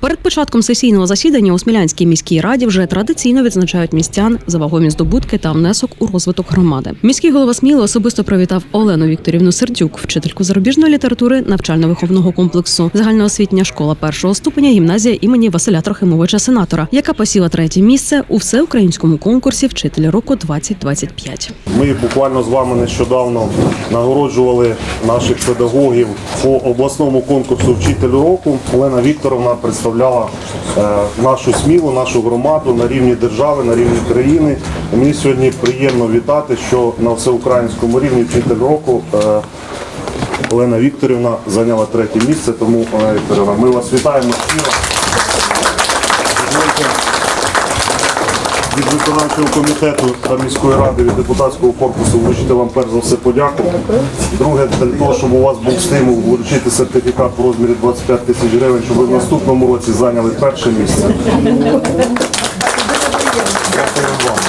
Перед початком сесійного засідання у Смілянській міській раді вже традиційно відзначають містян за вагомі здобутки та внесок у розвиток громади. Міський голова Сміли особисто привітав Олену Вікторівну Сердюк, вчительку зарубіжної літератури навчально-виховного комплексу, загальноосвітня школа першого ступеня, гімназія імені Василя Трохимовича Сенатора, яка посіла третє місце у всеукраїнському конкурсі Вчитель року 2025. Ми буквально з вами нещодавно нагороджували наших педагогів по обласному конкурсу Вчитель року. Олена Вікторовна представляла е, нашу смілу, нашу громаду на рівні держави, на рівні країни. Мені сьогодні приємно вітати, що на всеукраїнському рівні Вчитель року. е, Олена Вікторівна зайняла третє місце, тому Олена Вікторівна, ми вас вітаємо від виконавчого комітету та міської ради від депутатського корпусу вручити вам перш за все подяку. Друге, для того, щоб у вас був стимул вручити сертифікат в розмірі 25 тисяч гривень, щоб ви в наступному році зайняли перше місце.